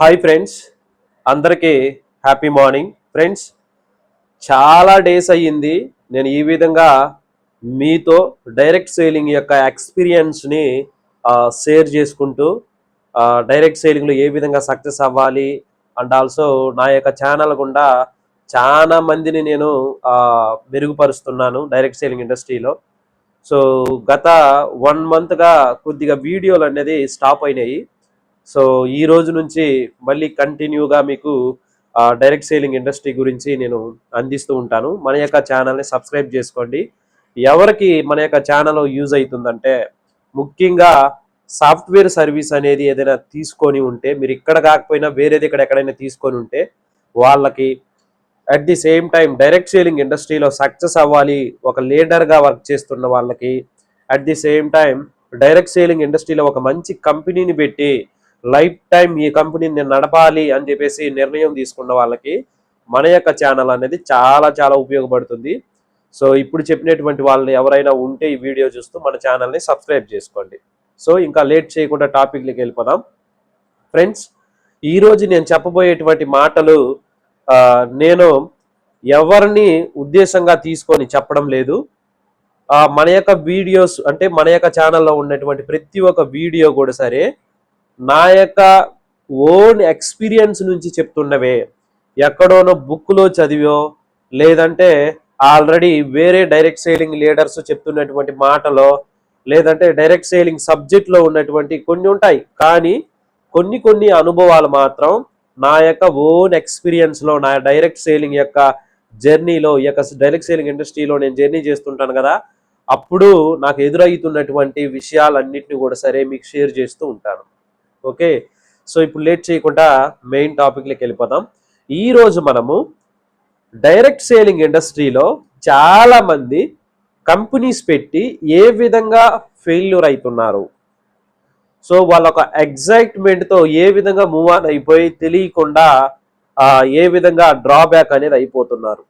Hi friends అందరికీ happy morning friends చాలా days అయ్యింది. నేను ఈ విధంగా మీతో డైరెక్ట్ సేలింగ్ యొక్క ఎక్స్పీరియన్స్ని షేర్ చేసుకుంటూ డైరెక్ట్ సేలింగ్లో ఏ విధంగా సక్సెస్ అవ్వాలి? అండ్ ఆల్సో నా యొక్క ఛానల్ గుండా చాలా మందిని నేను మెరుగుపరుస్తున్నాను డైరెక్ట్ సేలింగ్ ఇండస్ట్రీలో సో గత వన్ మంత్గా కొద్దిగా వీడియోలు అనేది స్టాప్ అయినాయి. సో ఈ రోజు నుంచి మళ్ళీ కంటిన్యూగా మీకు డైరెక్ట్ సేలింగ్ ఇండస్ట్రీ గురించి నేను అందిస్తూ ఉంటాను. మన యొక్క ఛానల్ని సబ్స్క్రైబ్ చేసుకోండి. ఎవరికి మన యొక్క ఛానల్ యూజ్ అవుతుందంటే ముఖ్యంగా సాఫ్ట్వేర్ సర్వీస్ అనేది ఏదైనా తీసుకొని ఉంటే మీరు ఇక్కడ కాకపోయినా వేరేది ఇక్కడ ఎక్కడైనా తీసుకొని ఉంటే వాళ్ళకి at the same time direct selling ఇండస్ట్రీలో సక్సెస్ అవ్వాలి ఒక లీడర్గా వర్క్ చేస్తున్న వాళ్ళకి. At the same time direct selling ఇండస్ట్రీలో ఒక మంచి కంపెనీని పెట్టి లైఫ్ టైం ఈ కంపెనీని నేను నడపాలి అని చెప్పేసి నిర్ణయం తీసుకున్న వాళ్ళకి మన యొక్క ఛానల్ అనేది చాలా చాలా ఉపయోగపడుతుంది. సో ఇప్పుడు చెప్పినటువంటి వాళ్ళని ఎవరైనా ఉంటే ఈ వీడియో చూస్తూ మన ఛానల్ని సబ్స్క్రైబ్ చేసుకోండి. సో ఇంకా లేట్ చేయకుండా టాపిక్లకి వెళ్ళిపోదాం. ఫ్రెండ్స్ ఈరోజు నేను చెప్పబోయేటువంటి మాటలు నేను ఎవరిని ఉద్దేశంగా తీసుకొని చెప్పడం లేదు. మన యొక్క వీడియోస్ అంటే మన యొక్క ఛానల్లో ఉన్నటువంటి ప్రతి ఒక్క వీడియో కూడా సరే నా యొక్క ఓన్ ఎక్స్పీరియన్స్ నుంచి చెప్తున్నవే ఎక్కడోనో బుక్లో చదివో లేదంటే ఆల్రెడీ వేరే డైరెక్ట్ సేలింగ్ లీడర్స్ చెప్తున్నటువంటి మాటలో లేదంటే డైరెక్ట్ సేలింగ్ సబ్జెక్ట్లో ఉన్నటువంటి కొన్ని ఉంటాయి. కానీ కొన్ని కొన్ని అనుభవాలు మాత్రం నా యొక్క ఓన్ ఎక్స్పీరియన్స్లో నా డైరెక్ట్ సేలింగ్ యొక్క జర్నీలో ఈ యొక్క డైరెక్ట్ సేలింగ్ ఇండస్ట్రీలో నేను జర్నీ చేస్తుంటాను కదా అప్పుడు నాకు ఎదురవుతున్నటువంటి విషయాలన్నింటినీ కూడా సరే మీకు షేర్ చేస్తూ ఉంటాను. ఓకే? సో ఇప్పుడు లేట్ చేయకుండా మెయిన్ టాపిక్లోకి వెళ్ళిపోదాం. ఈరోజు మనము డైరెక్ట్ సేలింగ్ ఇండస్ట్రీలో చాలామంది కంపెనీస్ పెట్టి ఏ విధంగా ఫెయిల్యూర్ అవుతున్నారు సో వాళ్ళ ఒక ఎగ్జైట్మెంట్తో ఏ విధంగా మూవ్ ఆన్ అయిపోయి తెలియకుండా ఏ విధంగా డ్రాబ్యాక్ అనేది అయిపోతున్నారు.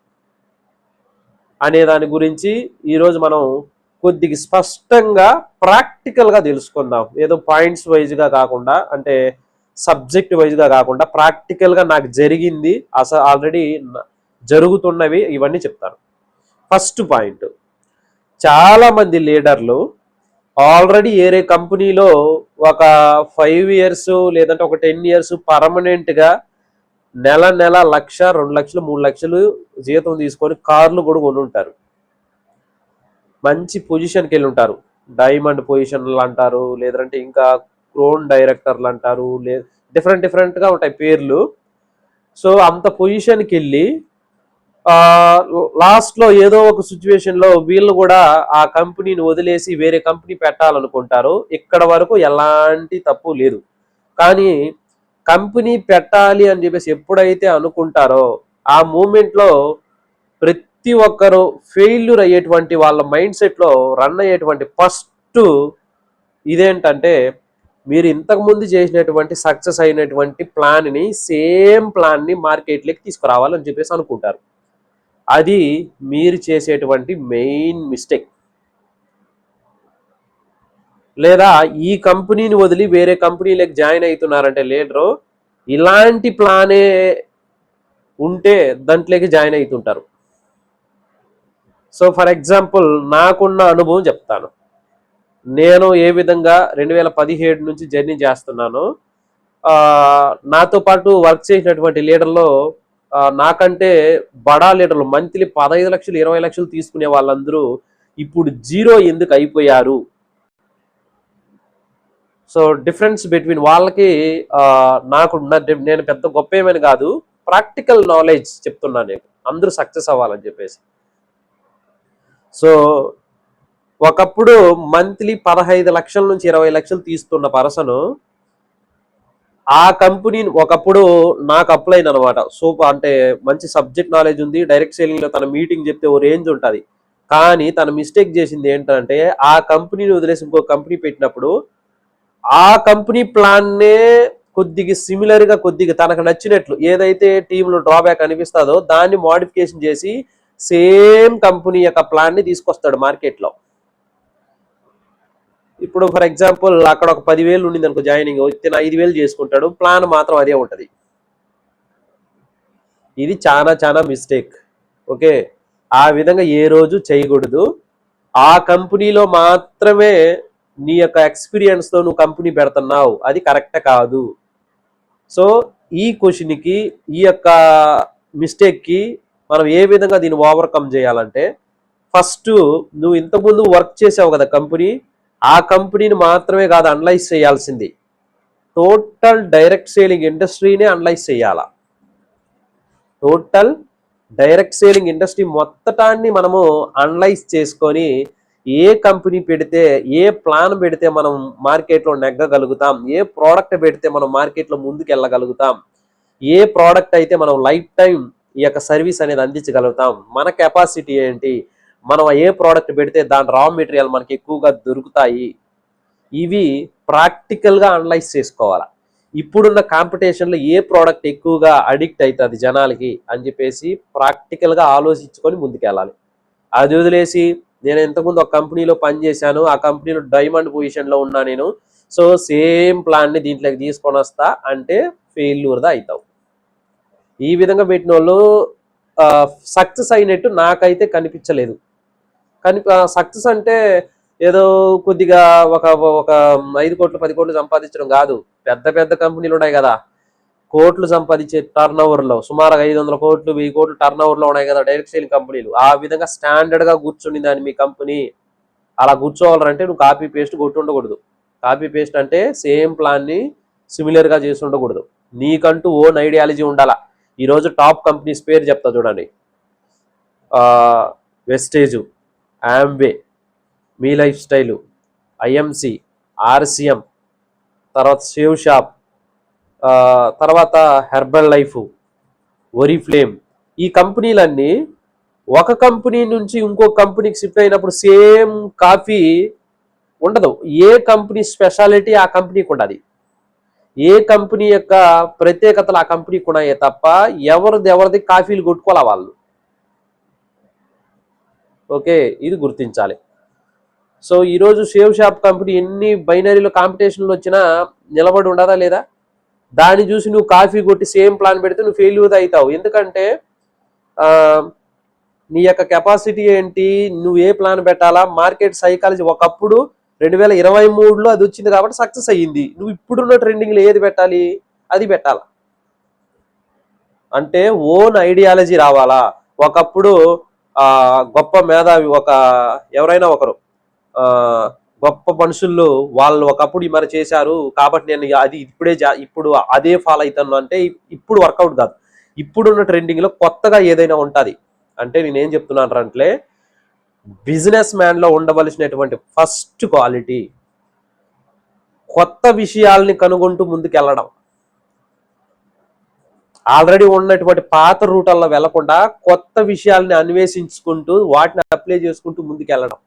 అనే దాని గురించి ఈరోజు మనం కొద్దిగా స్పష్టంగా ప్రాక్టికల్గా తెలుసుకుందాం. ఏదో పాయింట్స్ వైజ్గా కాకుండా అంటే సబ్జెక్ట్ వైజ్గా కాకుండా ప్రాక్టికల్గా నాకు జరిగింది అసలు ఆల్రెడీ జరుగుతున్నవి ఇవన్నీ చెప్తాను. ఫస్ట్ పాయింట్ చాలా మంది లీడర్లు ఆల్రెడీ ఏరే కంపెనీలో ఒక ఫైవ్ ఇయర్స్ లేదంటే ఒక టెన్ ఇయర్స్ పర్మనెంట్గా నెల నెల లక్ష రెండు లక్షలు మూడు లక్షలు జీతం తీసుకొని కార్లు కూడా కొనుంటారు. మంచి పొజిషన్కి వెళ్ళి ఉంటారు. డైమండ్ పొజిషన్లు అంటారు లేదంటే ఇంకా క్రోన్ డైరెక్టర్లు అంటారు లే డిఫరెంట్ డిఫరెంట్గా ఉంటాయి పేర్లు. సో అంత పొజిషన్కి వెళ్ళి లాస్ట్లో ఏదో ఒక సిచ్యువేషన్లో వీళ్ళు కూడా ఆ కంపెనీని వదిలేసి వేరే కంపెనీ పెట్టాలనుకుంటారు. ఇక్కడ వరకు ఎలాంటి తప్పు లేదు. కానీ కంపెనీ పెట్టాలి అని చెప్పేసి ఎప్పుడైతే అనుకుంటారో ఆ మూమెంట్లో ప్రతి ప్రతి ఒక్కరు ఫెయిల్యూర్ అయ్యేటువంటి వాళ్ళ మైండ్ సెట్లో రన్ అయ్యేటువంటి ఫస్ట్ ఇదేంటంటే మీరు ఇంతకుముందు చేసినటువంటి సక్సెస్ అయినటువంటి ప్లాన్ని సేమ్ ప్లాన్ని మార్కెట్లోకి తీసుకురావాలని చెప్పేసి అనుకుంటారు. అది మీరు చేసేటువంటి మెయిన్ మిస్టేక్ లేదా ఈ కంపెనీని వదిలి వేరే కంపెనీలకు జాయిన్ అవుతున్నారంటే లేడరు ఇలాంటి ప్లానే ఉంటే దాంట్లోకి జాయిన్ అవుతుంటారు. సో ఫర్ ఎగ్జాంపుల్ నాకున్న అనుభవం చెప్తాను. నేను ఏ విధంగా రెండు వేల పదిహేడు నుంచి జర్నీ చేస్తున్నాను నాతో పాటు వర్క్ చేసినటువంటి లీడర్లో నాకంటే బడా లీడర్లు మంత్లీ పదహైదు లక్షలు ఇరవై లక్షలు తీసుకునే వాళ్ళందరూ ఇప్పుడు జీరో ఎందుకు అయిపోయారు? సో డిఫరెన్స్ బిట్వీన్ వాళ్ళకి నాకు ఉన్న నేను పెద్ద గొప్ప ఏమైనా కాదు ప్రాక్టికల్ నాలెడ్జ్ చెప్తున్నాను నేను. అందరూ సక్సెస్ అవ్వాలని చెప్పేసి. సో ఒకప్పుడు మంత్లీ పదహైదు లక్షల నుంచి ఇరవై లక్షలు తీస్తున్న పర్సన్ ఆ కంపెనీని ఒకప్పుడు నాకు అప్లై అనమాట సో అంటే మంచి సబ్జెక్ట్ నాలెడ్జ్ ఉంది డైరెక్ట్ సెల్లింగ్లో తన మీటింగ్ చెప్తే ఓ రేంజ్ ఉంటుంది. కానీ తన మిస్టేక్ చేసింది ఏంటంటే ఆ కంపెనీని వదిలేసి ఇంకో కంపెనీ పెట్టినప్పుడు ఆ కంపెనీ ప్లాన్నే కొద్దిగా సిమిలర్గా కొద్దిగా తనకు నచ్చినట్లు ఏదైతే టీంలో డ్రాబ్యాక్ అనిపిస్తుందో దాన్ని మోడిఫికేషన్ చేసి సేమ్ కంపెనీ యొక్క ప్లాన్ని తీసుకొస్తాడు మార్కెట్లో. ఇప్పుడు ఫర్ ఎగ్జాంపుల్ అక్కడ ఒక పదివేలు ఉండింది అనుకో జాయినింగ్ ఇతను ఐదు వేలు చేసుకుంటాడు ప్లాన్ మాత్రం అదే ఉంటుంది. ఇది చాలా చాలా మిస్టేక్. ఓకే? ఆ విధంగా ఏ రోజు చేయకూడదు. ఆ కంపెనీలో మాత్రమే నీ యొక్క ఎక్స్పీరియన్స్తో నువ్వు కంపెనీ పెడుతున్నావు. అది కరెక్ట్ కాదు. సో ఈ క్వశ్చన్కి ఈ యొక్క మిస్టేక్కి మనం ఏ విధంగా దీన్ని ఓవర్కమ్ చేయాలంటే ఫస్ట్ నువ్వు ఇంతకుముందు వర్క్ చేసావు కదా కంపెనీ ఆ కంపెనీని మాత్రమే కాదు అనలైజ్ చేయాల్సింది. టోటల్ డైరెక్ట్ సేలింగ్ ఇండస్ట్రీనే అనలైజ్ చేయాలా? టోటల్ డైరెక్ట్ సేలింగ్ ఇండస్ట్రీ మొత్తటాన్ని మనము అనలైజ్ చేసుకొని ఏ కంపెనీ పెడితే ఏ ప్లాన్ పెడితే మనం మార్కెట్లో నెగ్గగలుగుతాం ఏ ప్రోడక్ట్ పెడితే మనం మార్కెట్లో ముందుకు వెళ్ళగలుగుతాం ఏ ప్రోడక్ట్ అయితే మనం లైఫ్ టైం ఈ యొక్క సర్వీస్ అనేది అందించగలుగుతాం. మన కెపాసిటీ ఏంటి? మనం ఏ ప్రోడక్ట్ పెడితే దాని రా మెటీరియల్ మనకి ఎక్కువగా దొరుకుతాయి? ఇవి ప్రాక్టికల్గా అనలైజ్ చేసుకోవాలి. ఇప్పుడున్న కాంపిటీషన్లో ఏ ప్రోడక్ట్ ఎక్కువగా అడిక్ట్ అవుతుంది జనాలకి అని చెప్పేసి ప్రాక్టికల్గా ఆలోచించుకొని ముందుకెళ్ళాలి. అది వదిలేసి నేను ఇంతకుముందు ఒక కంపెనీలో పనిచేశాను ఆ కంపెనీలో డైమండ్ పొజిషన్లో ఉన్నా నేను. సో సేమ్ ప్లాన్ని దీంట్లోకి తీసుకొని వస్తా అంటే ఫెయిల్యూర్దా అవుతావు. ఈ విధంగా పెట్టిన వాళ్ళు సక్సెస్ అయినట్టు నాకైతే కనిపించలేదు. కనిపి సక్సెస్ అంటే ఏదో కొద్దిగా ఒక ఒక ఐదు కోట్లు పది కోట్లు సంపాదించడం కాదు. పెద్ద పెద్ద కంపెనీలు ఉన్నాయి కదా. కోట్లు సంపాదించే టర్న్లో సుమారుగా ఐదు వందల కోట్లు వెయ్యి కోట్లు టర్న్లో ఉన్నాయి కదా డైరెక్ట్ సేలింగ్ కంపెనీలు. ఆ విధంగా స్టాండర్డ్గా కూర్చుని దాన్ని మీ కంపెనీ అలా కూర్చోవాలంటే నువ్వు కాపీ పేస్ట్ కొట్టి ఉండకూడదు. కాపీ పేస్ట్ అంటే సేమ్ ప్లాన్ని సిమిలర్గా చేసి ఉండకూడదు. నీకంటూ ఓన్ ఐడియాలజీ ఉండాలా. ఈరోజు టాప్ కంపెనీస్ పేరు చెప్తా చూడండి. Vestige Amway mi lifestyle IMC RCM తర్వాత సేవ్ షాప్ తర్వాత హెర్బల్ లైఫ్ ఒరి ఫ్లేమ్. ఈ కంపెనీలన్నీ ఒక కంపెనీ నుంచి ఇంకో కంపెనీకి షిఫ్ట్ అయినప్పుడు సేమ్ కాఫీ ఉండదు. ఏ కంపెనీ స్పెషాలిటీ ఆ కంపెనీకి ఉండదు. ఏ కంపెనీ యొక్క ప్రత్యేకతలు ఆ కంపెనీకి ఉన్నాయే తప్ప ఎవరిది ఎవరిది కాఫీలు కొట్టుకోవాలా వాళ్ళు? ఓకే ఇది గుర్తించాలి. సో ఈరోజు షేవ్ షాప్ కంపెనీ ఎన్ని బైనరీలో కాంపిటీషన్లు వచ్చినా నిలబడి ఉండదా లేదా? దాన్ని చూసి నువ్వు కాఫీ కొట్టి సేమ్ ప్లాన్ పెడితే నువ్వు ఫెయిల్యూర్ అవుతావు. ఎందుకంటే నీ యొక్క కెపాసిటీ ఏంటి? నువ్వు ఏ ప్లాన్ పెట్టాలా? మార్కెట్ సైకాలజీ ఒకప్పుడు రెండు వేల ఇరవై మూడులో అది వచ్చింది కాబట్టి సక్సెస్ అయ్యింది. నువ్వు ఇప్పుడున్న ట్రెండింగ్లో ఏది పెట్టాలి? అది పెట్టాల? అంటే ఓన్ ఐడియాలజీ రావాలా? ఒకప్పుడు గొప్ప మేధావి ఒక ఎవరైనా ఒకరు గొప్ప మనుషుల్లో వాళ్ళు ఒకప్పుడు ఈ మరి చేశారు కాబట్టి నేను అది ఇప్పుడే జా- ఇప్పుడు అదే ఫాలో అవుతాను అంటే ఇప్పుడు వర్కౌట్ కాదు. ఇప్పుడున్న ట్రెండింగ్లో కొత్తగా ఏదైనా ఉంటుంది. అంటే నేనేం చెప్తున్నాను అంటే బిజినెస్ మ్యాన్లో ఉండవలసినటువంటి ఫస్ట్ క్వాలిటీ కొత్త విషయాల్ని కనుగొంటూ ముందుకెళ్ళడం. ఆల్రెడీ ఉన్నటువంటి పాత రూటల్లో వెళ్ళకుండా కొత్త విషయాల్ని అన్వేషించుకుంటూ వాటిని అప్లై చేసుకుంటూ ముందుకెళ్ళడం.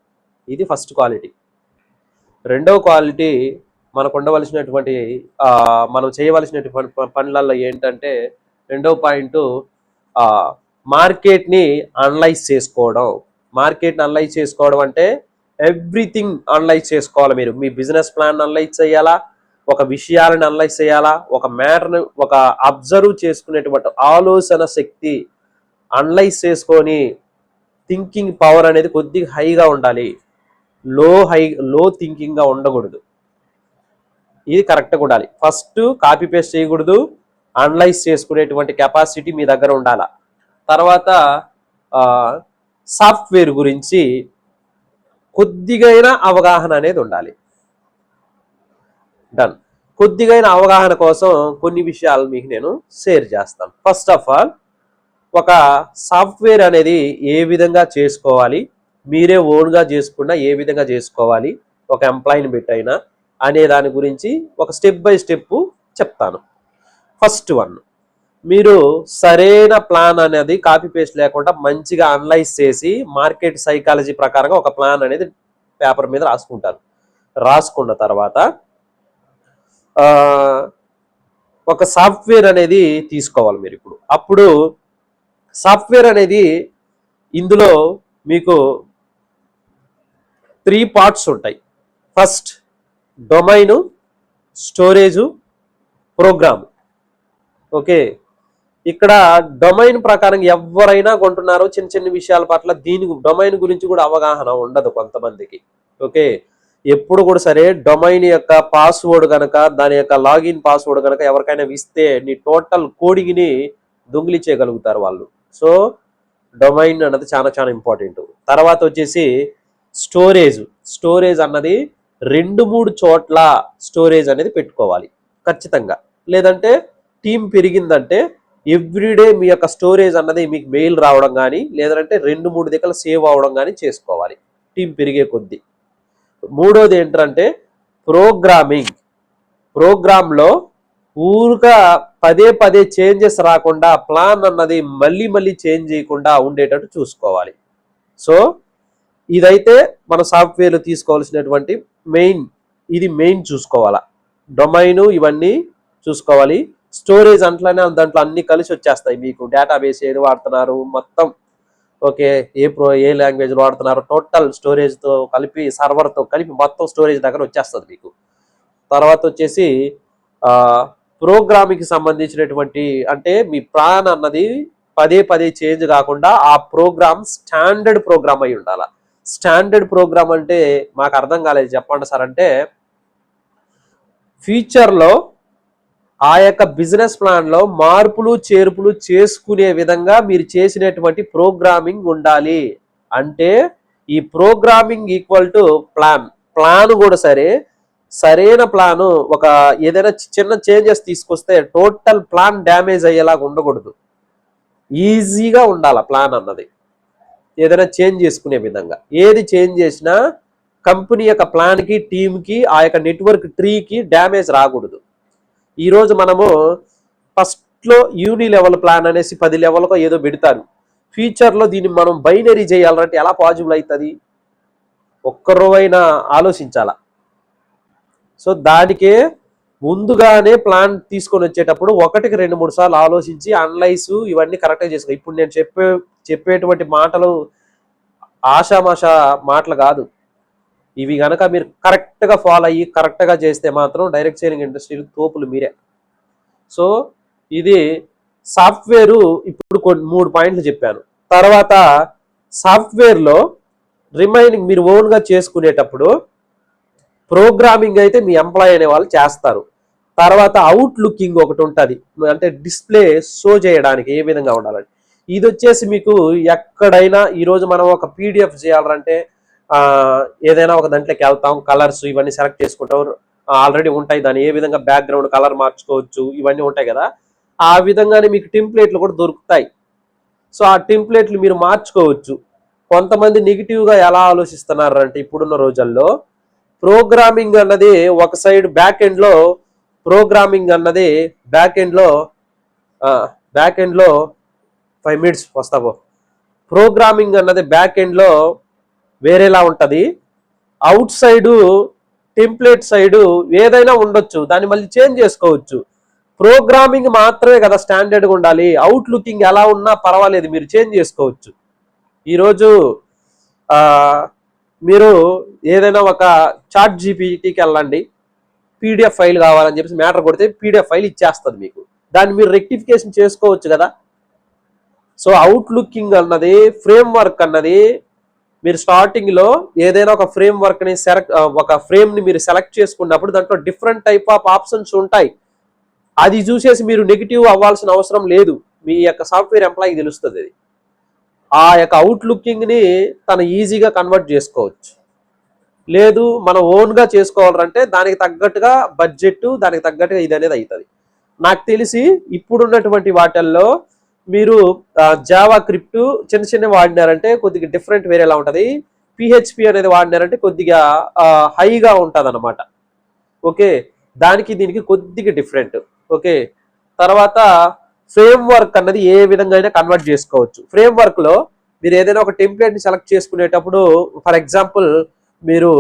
ఇది ఫస్ట్ క్వాలిటీ. రెండవ క్వాలిటీ మనకు ఉండవలసినటువంటి మనం చేయవలసినటువంటి పనులలో ఏంటంటే రెండవ పాయింట్ మార్కెట్ని అనలైజ్ చేసుకోవడం. మార్కెట్ని అనలైజ్ చేసుకోవడం అంటే ఎవ్రీథింగ్ అనలైజ్ చేసుకోవాలి మీరు. మీ బిజినెస్ ప్లాన్ అనలైజ్ చేయాలా? ఒక విషయాలను అనలైజ్ చేయాలా? ఒక మ్యాటర్ను ఒక అబ్జర్వ్ చేసుకునేటువంటి ఆలోచన శక్తి అనలైజ్ చేసుకొని థింకింగ్ పవర్ అనేది కొద్దిగా హైగా ఉండాలి. లో హై లో థింకింగ్గా ఉండకూడదు. ఇది కరెక్ట్గా ఉండాలి. ఫస్ట్ కాపీ పేస్ట్ చేయకూడదు. అనలైజ్ చేసుకునేటువంటి కెపాసిటీ మీ దగ్గర ఉండాల. తర్వాత సాఫ్ట్వేర్ గురించి కొద్దిగైనా అవగాహన అనేది ఉండాలి. డన్ కొద్దిగైన అవగాహన కోసం కొన్ని విషయాలు మీకు నేను షేర్ చేస్తాను. ఫస్ట్ ఆఫ్ ఆల్ ఒక సాఫ్ట్వేర్ అనేది ఏ విధంగా చేసుకోవాలి మీరే ఓన్గా చేసుకున్నా ఏ విధంగా చేసుకోవాలి ఒక ఎంప్లాయీని పెట్టైనా అనే దాని గురించి ఒక స్టెప్ బై స్టెప్ చెప్తాను. ఫస్ట్ వన్ మీరు సరైన ప్లాన్ అనేది కాపీ పేస్ట్ లేకుండా మంచిగా అనలైజ్ చేసి మార్కెట్ సైకాలజీ ప్రకారంగా ఒక ప్లాన్ అనేది పేపర్ మీద రాసుకుంటారు. రాసుకున్న తర్వాత ఒక సాఫ్ట్వేర్ అనేది తీసుకోవాలి మీరు ఇప్పుడు. అప్పుడు సాఫ్ట్వేర్ అనేది ఇందులో మీకు త్రీ పార్ట్స్ ఉంటాయి. First domain storage program. Okay? ఇక్కడ డొమైన్ ప్రకారం ఎవరైనా కొంటున్నారో చిన్న చిన్న విషయాల పట్ల దీని డొమైన్ గురించి కూడా అవగాహన ఉండదు కొంతమందికి. ఓకే? ఎప్పుడు కూడా సరే డొమైన్ యొక్క పాస్వర్డ్ కనుక దాని యొక్క లాగిన్ పాస్వర్డ్ కనుక ఎవరికైనా ఇస్తే నీ టోటల్ కోడింగ్ని దొంగిలించేయగలుగుతారు వాళ్ళు. సో డొమైన్ అన్నది చాలా చాలా ఇంపార్టెంట్. తర్వాత వచ్చేసి స్టోరేజ్. స్టోరేజ్ అన్నది రెండు మూడు చోట్ల స్టోరేజ్ అనేది పెట్టుకోవాలి. ఖచ్చితంగా. లేదంటే టీం పెరిగిందంటే ఎవ్రీడే మీ యొక్క స్టోరేజ్ అన్నది మీకు మెయిల్ రావడం కానీ లేదంటే రెండు మూడు దిక్కలు సేవ్ అవ్వడం కానీ చేసుకోవాలి. టీం పెరిగే కొద్దీ. మూడోది ఏంటంటే ప్రోగ్రామింగ్. ప్రోగ్రాంలో ఊరుగా పదే పదే చేంజెస్ రాకుండా ప్లాన్ అన్నది మళ్ళీ మళ్ళీ చేంజ్ చేయకుండా ఉండేటట్టు చూసుకోవాలి. సో ఇదైతే మన సాఫ్ట్వేర్లో తీసుకోవాల్సినటువంటి మెయిన్ ఇది మెయిన్ చూసుకోవాలా. డొమైను ఇవన్నీ చూసుకోవాలి. స్టోరేజ్ అంట్లోనే దాంట్లో అన్ని కలిసి వచ్చేస్తాయి. మీకు డేటాబేస్ ఏది వాడుతున్నారు మొత్తం. ఓకే ఏ ప్రో ఏ లాంగ్వేజ్లో వాడుతున్నారు టోటల్ స్టోరేజ్తో కలిపి సర్వర్తో కలిపి మొత్తం స్టోరేజ్ దగ్గర వచ్చేస్తుంది మీకు. తర్వాత వచ్చేసి ప్రోగ్రామింగ్కి సంబంధించినటువంటి అంటే మీ ప్లాన్ అన్నది పదే పదే చేంజ్ కాకుండా ఆ ప్రోగ్రామ్ స్టాండర్డ్ ప్రోగ్రామ్ అయి ఉండాలి. స్టాండర్డ్ ప్రోగ్రామ్ అంటే మాకు అర్థం కాలేదు చెప్పండి సార్ అంటే ఫ్యూచర్లో ఆ యొక్క బిజినెస్ ప్లాన్లో మార్పులు చేర్పులు చేసుకునే విధంగా మీరు చేసినటువంటి ప్రోగ్రామింగ్ ఉండాలి. అంటే ఈ programming equal to plan. Plan కూడా సరే సరైన ప్లాను ఒక ఏదైనా చిన్న చేంజెస్ తీసుకొస్తే టోటల్ ప్లాన్ డ్యామేజ్ అయ్యేలాగా ఉండకూడదు. ఈజీగా ఉండాలి ప్లాన్ అన్నది. ఏదైనా చేంజ్ చేసుకునే విధంగా. ఏది చేంజ్ చేసినా కంపెనీ యొక్క ప్లాన్కి టీమ్కి ఆ యొక్క నెట్వర్క్ ట్రీకి డ్యామేజ్ రాకూడదు. ఈరోజు మనము ఫస్ట్లో యూని లెవెల్ ప్లాన్ అనేసి పది లెవెల్కో ఏదో పెడతారు. ఫ్యూచర్లో దీన్ని మనం బైనరీ చేయాలంటే ఎలా పాజిబుల్ అవుతుంది ఒక్కరోవైనా ఆలోచించాల? సో దానికే ముందుగానే ప్లాన్ తీసుకొని వచ్చేటప్పుడు ఒకటికి రెండు మూడు సార్లు ఆలోచించి అనలైజ్ ఇవన్నీ కరెక్ట్గా చేసుకో. ఇప్పుడు నేను చెప్పే చెప్పేటువంటి మాటలు ఆషామాష మాటలు కాదు. ఇవి కనుక మీరు కరెక్ట్గా ఫాలో అయ్యి కరెక్ట్గా చేస్తే మాత్రం డైరెక్ట్ సేలింగ్ ఇండస్ట్రీలు తోపులు మీరే. సో ఇది సాఫ్ట్వేరు ఇప్పుడు కొన్ని మూడు పాయింట్లు చెప్పాను. తర్వాత సాఫ్ట్వేర్లో రిమైనింగ్ మీరు ఓన్గా చేసుకునేటప్పుడు ప్రోగ్రామింగ్ అయితే మీ ఎంప్లాయ్ అనే వాళ్ళు చేస్తారు. తర్వాత అవుట్ లుకింగ్ ఒకటి ఉంటుంది. అంటే డిస్ప్లే షో చేయడానికి ఏ విధంగా ఉండాలని. ఇది వచ్చేసి మీకు ఎక్కడైనా ఈరోజు మనం ఒక పీడిఎఫ్ చేయాలంటే ఏదైనా ఒక దాంట్లోకి వెళ్తాం కలర్స్ ఇవన్నీ సెలెక్ట్ చేసుకుంటాం. ఆల్రెడీ ఉంటాయి దాన్ని ఏ విధంగా బ్యాక్గ్రౌండ్ కలర్ మార్చుకోవచ్చు ఇవన్నీ ఉంటాయి కదా. ఆ విధంగానే మీకు టింప్లేట్లు కూడా దొరుకుతాయి. సో ఆ టింప్లేట్లు మీరు మార్చుకోవచ్చు. కొంతమంది నెగిటివ్గా ఎలా ఆలోచిస్తున్నారు అంటే ఇప్పుడున్న రోజుల్లో ప్రోగ్రామింగ్ అన్నది ఒక సైడ్ బ్యాక్ ఎండ్లో ప్రోగ్రామింగ్ అన్నది బ్యాక్ ఎండ్లో బ్యాక్ ఎండ్లో ఫైవ్ మినిట్స్ వస్తావో. ప్రోగ్రామింగ్ అన్నది బ్యాక్ ఎండ్లో వేరేలా ఉంటుంది. అవుట్ సైడు టెంప్లెట్ సైడు ఏదైనా ఉండొచ్చు. దాన్ని మళ్ళీ చేంజ్ చేసుకోవచ్చు. ప్రోగ్రామింగ్ మాత్రమే కదా స్టాండర్డ్గా ఉండాలి. అవుట్ లుకింగ్ ఎలా ఉన్నా పర్వాలేదు మీరు చేంజ్ చేసుకోవచ్చు. ఈరోజు మీరు ఏదైనా ఒక చాట్ జీపీటీకి వెళ్ళండి. పీడిఎఫ్ ఫైల్ కావాలని చెప్పేసి మ్యాటర్ కొడితే పీడిఎఫ్ ఫైల్ ఇచ్చేస్తుంది మీకు. దాన్ని మీరు రెక్టిఫికేషన్ చేసుకోవచ్చు కదా. సో అవుట్ లుకింగ్ అన్నది ఫ్రేమ్ వర్క్ అన్నది మీరు స్టార్టింగ్లో ఏదైనా ఒక ఫ్రేమ్ వర్క్ని సెలెక్ట్ ఒక ఫ్రేమ్ని మీరు సెలెక్ట్ చేసుకున్నప్పుడు దాంట్లో డిఫరెంట్ టైప్ ఆఫ్ ఆప్షన్స్ ఉంటాయి. అది చూసేసి మీరు నెగిటివ్ అవ్వాల్సిన అవసరం లేదు. మీ యొక్క సాఫ్ట్వేర్ ఎంప్లాయీకి తెలుస్తుంది అది. ఆ యొక్క అవుట్లుకింగ్ని తను ఈజీగా కన్వర్ట్ చేసుకోవచ్చు. లేదు మనం ఓన్గా చేసుకోవాలంటే దానికి తగ్గట్టుగా బడ్జెట్ దానికి తగ్గట్టుగా ఇది అనేది అవుతుంది నాకు తెలిసి ఇప్పుడున్నటువంటి వాటిల్లో మీరు జావా క్రిప్ట్ చిన్న చిన్న వాడినారంటే కొద్దిగా డిఫరెంట్ వేరేలా ఉంటుంది. పిహెచ్పి అనేది వాడినారంటే కొద్దిగా హైగా ఉంటుంది అనమాట ఓకే? దానికి దీనికి కొద్దిగా డిఫరెంట్ ఓకే? తర్వాత ఫ్రేమ్ వర్క్ అన్నది ఏ విధంగా అయినా కన్వర్ట్ చేసుకోవచ్చు. ఫ్రేమ్ వర్క్లో మీరు ఏదైనా ఒక టెంప్లెట్ని సెలెక్ట్ చేసుకునేటప్పుడు ఫర్ ఎగ్జాంపుల్ మీరు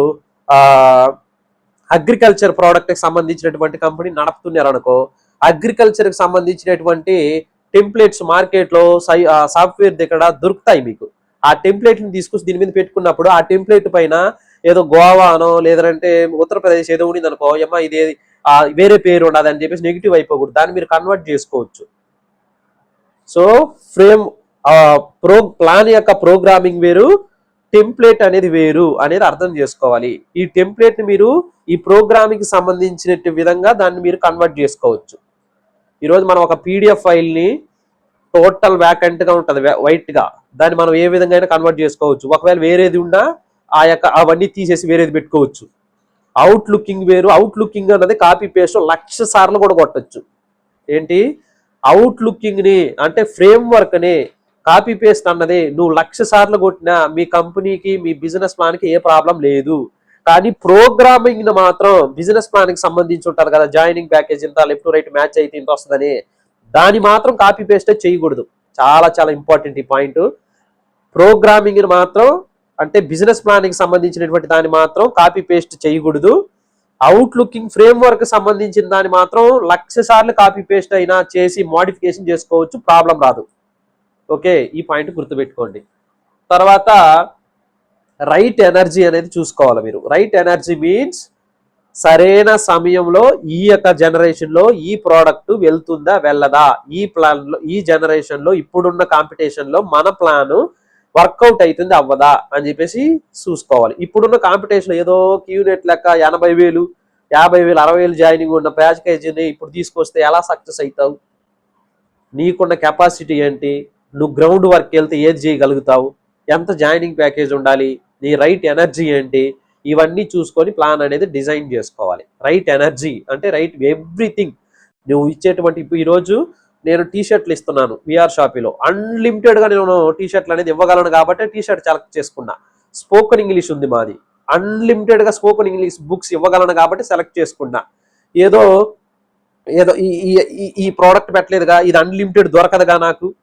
అగ్రికల్చర్ ప్రోడక్ట్కి సంబంధించినటువంటి కంపెనీ నడుపుతున్నారు అనుకో అగ్రికల్చర్కి సంబంధించినటువంటి టెంప్లెట్స్ మార్కెట్లో సై సాఫ్ట్వేర్ దగ్గర దొరుకుతాయి మీకు. ఆ టెంప్లెట్ని తీసుకొచ్చి దీని మీద పెట్టుకున్నప్పుడు ఆ టెంప్లెట్ పైన ఏదో గోవానో లేదంటే ఉత్తరప్రదేశ్ ఏదో ఉండింది అనుకో ఇది వేరే పేరు ఉండదు అని చెప్పేసి నెగిటివ్ అయిపోకూడదు. దాన్ని మీరు కన్వర్ట్ చేసుకోవచ్చు. సో ఫ్రేమ్ ప్రో ప్లాన్ యొక్క ప్రోగ్రామింగ్ వేరు టెంప్లెట్ అనేది వేరు అనేది అర్థం చేసుకోవాలి. ఈ టెంప్లెట్ మీరు ఈ ప్రోగ్రామింగ్ సంబంధించిన విధంగా దాన్ని మీరు కన్వర్ట్ చేసుకోవచ్చు. ఈరోజు మనం ఒక పీడిఎఫ్ ఫైల్ని టోటల్ వ్యాకెంట్గా ఉంటుంది వైట్గా. దాన్ని మనం ఏ విధంగా అయినా కన్వర్ట్ చేసుకోవచ్చు. ఒకవేళ వేరేది ఉన్నా ఆ యొక్క అవన్నీ తీసేసి వేరేది పెట్టుకోవచ్చు. అవుట్ లుకింగ్ వేరు. అవుట్ లుకింగ్ అన్నది కాపీ పేస్ట్ లక్ష సార్లు కూడా కొట్టచ్చు. ఏంటి? అవుట్ లుకింగ్ని అంటే ఫ్రేమ్ వర్క్ని కాపీ పేస్ట్ అన్నది నువ్వు లక్ష సార్లు కొట్టినా మీ కంపెనీకి మీ బిజినెస్ ప్లాన్కి ఏ ప్రాబ్లం లేదు. కానీ ప్రోగ్రామింగ్ని మాత్రం బిజినెస్ ప్లాన్కి సంబంధించి ఉంటారు కదా జాయినింగ్ ప్యాకేజ్ ఇంత లెఫ్ట్ రైట్ మ్యాచ్ అయితే ఇంత వస్తుందని. దాని మాత్రం కాపీ పేస్టే చేయకూడదు. చాలా చాలా ఇంపార్టెంట్ ఈ పాయింట్ ప్రోగ్రామింగ్ని మాత్రం అంటే బిజినెస్ ప్లానింగ్ సంబంధించినటువంటి దాన్ని మాత్రం కాపీ పేస్ట్ చేయకూడదు. అవుట్ లుకింగ్ ఫ్రేమ్ వర్క్ సంబంధించిన దాన్ని మాత్రం లక్ష సార్లు కాపీ పేస్ట్ అయినా చేసి మోడిఫికేషన్ చేసుకోవచ్చు ప్రాబ్లం రాదు. ఓకే ఈ పాయింట్ గుర్తుపెట్టుకోండి. తర్వాత రైట్ ఎనర్జీ అనేది చూసుకోవాలి మీరు. రైట్ ఎనర్జీ మీన్స్ సరైన సమయంలో ఈ యొక్క జనరేషన్లో ఈ ప్రోడక్ట్ వెళ్తుందా వెళ్ళదా? ఈ ప్లాన్లో ఈ జనరేషన్లో ఇప్పుడున్న కాంపిటీషన్లో మన ప్లాను వర్కౌట్ అవుతుంది అవ్వదా? అని చెప్పేసి చూసుకోవాలి. ఇప్పుడున్న కాంపిటీషన్ ఏదో క్యూనెట్ లెక్క ఎనభై వేలు యాభై వేలు అరవై వేలు జాయినింగ్ ఉన్న ప్యాకేజీని ఇప్పుడు తీసుకొస్తే ఎలా సక్సెస్ అవుతావు? నీకున్న కెపాసిటీ ఏంటి? నువ్వు గ్రౌండ్ వర్క్ వెళ్తే ఏది చేయగలుగుతావు? ఎంత జాయినింగ్ ప్యాకేజ్ ఉండాలి? నీ రైట్ ఎనర్జీ ఏంటి? ఇవన్నీ చూసుకొని ప్లాన్ అనేది డిజైన్ చేసుకోవాలి. రైట్ ఎనర్జీ అంటే రైట్ ఎవ్రీథింగ్. నువ్వు ఇచ్చేటువంటి ఇప్పుడు ఈరోజు నేను టీ షర్ట్లు ఇస్తున్నాను విఆర్ షాపీలో. అన్లిమిటెడ్గా నేను టీ షర్ట్లు అనేది ఇవ్వగలను కాబట్టి టీ షర్ట్ సెలెక్ట్ చేసుకున్నా. స్పోకెన్ ఇంగ్లీష్ ఉంది మాది. అన్లిమిటెడ్గా స్పోకెన్ ఇంగ్లీష్ బుక్స్ ఇవ్వగలను కాబట్టి సెలెక్ట్ చేసుకున్నా. ఏదో ఏదో ఈ ఈ- ఈ ప్రోడక్ట్ పెట్టలేదుగా ఇది అన్లిమిటెడ్ దొరకదుగా నాకు?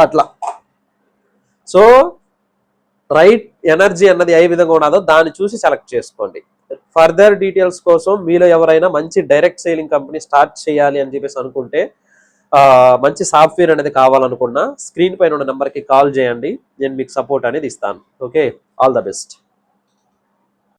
అట్లా. సో రైట్ ఎనర్జీ అన్నది ఏ విధంగా ఉన్నదో దాన్ని చూసి సెలెక్ట్ చేసుకోండి. ఫర్దర్ డీటెయిల్స్ కోసం మీలో ఎవరైనా మంచి డైరెక్ట్ సేలింగ్ కంపెనీ స్టార్ట్ చేయాలి అని చెప్పేసి అనుకుంటే మంచి సాఫ్ట్వేర్ అనేది కావాలనుకున్నా స్క్రీన్ పైన ఉన్న నెంబర్కి కాల్ చేయండి. నేను మీకు సపోర్ట్ అనేది ఇస్తాను. ఓకే? All the best.